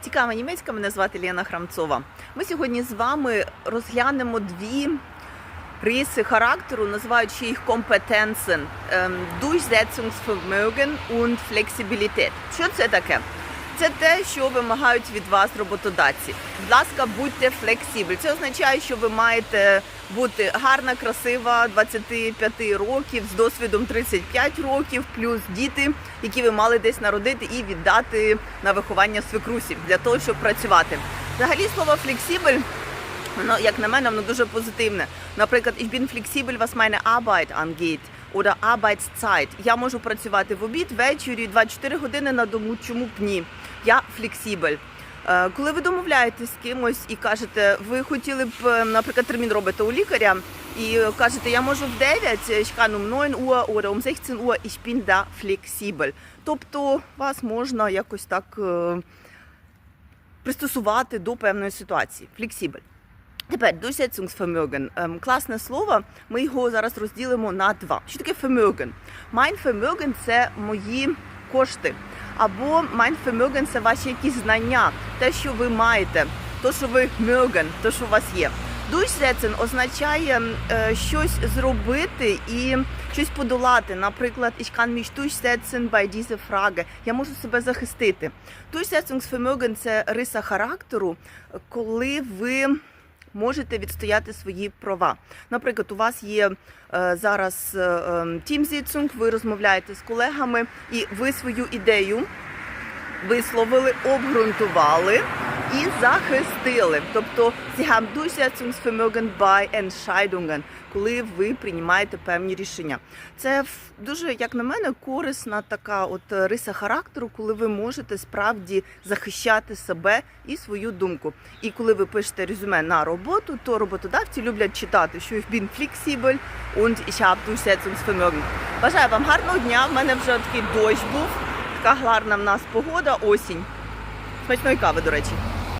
Цікава німецька, мене звати Лена Храмцова. Ми сьогодні з вами розглянемо дві риси характеру, називаючи їх компетенцен, ем, Durchsetzungsvermögen und Flexibilität. Що це таке? Це те, що вимагають від вас роботодавці. Будь ласка, будьте флексибель. Це означає, що ви маєте бути гарна, красива, 25 років з досвідом 35 років, плюс діти, які ви мали десь народити і віддати на виховання свекрусів для того, щоб працювати. Взагалі слово флексибель. Воно, як на мене, воно дуже позитивне. Наприклад, ich bin flexibel, was meine Arbeit angeht. Oder Arbeitszeit. Я можу працювати в обід, ввечері, 24 години на дому, чому б ні. Я флексибель. Е, Коли ви домовляєтесь з кимось і кажете, ви хотіли б, е, наприклад, термін робите у лікаря, і кажете, я можу в 9, ich kann um 9 Uhr oder um 16 Uhr, ich bin da flexibel. Тобто вас можна якось так е, пристосувати до певної ситуації. Флексибель. Тепер Durchsetzungsvermögen. Ем, класне слово. Ми його зараз розділимо на два. Що таке Vermögen? Mein Vermögen – це мої кошти. Або mein Vermögen – це ваші якісь знання, те, що ви маєте, то, що ви mögen, то, що у вас є. Durchsetzen означає е, щось зробити і щось подолати. Наприклад, ich kann mich durchsetzen bei dieser Frage. Я можу себе захистити. Durchsetzungsvermögen – це риса характеру, коли ви можете відстояти свої права. Наприклад, у вас є е, зараз е, е, тімзіцунг, ви розмовляєте з колегами, і ви свою ідею висловили, обґрунтували і захистили. Тобто Sie haben Durchsetzungsvermögen bei Entscheidungen, коли ви приймаєте певні рішення. Це дуже, як на мене, корисна така от риса характеру, коли ви можете справді захищати себе і свою думку. І коли ви пишете резюме на роботу, то роботодавці люблять читати, що ich bin flexibel und ich habe Durchsetzungsvermögen. Бажаю вам гарного дня. В мене вже такий дощ був. Така гарна в нас погода, осінь. Смачної кави, до речі.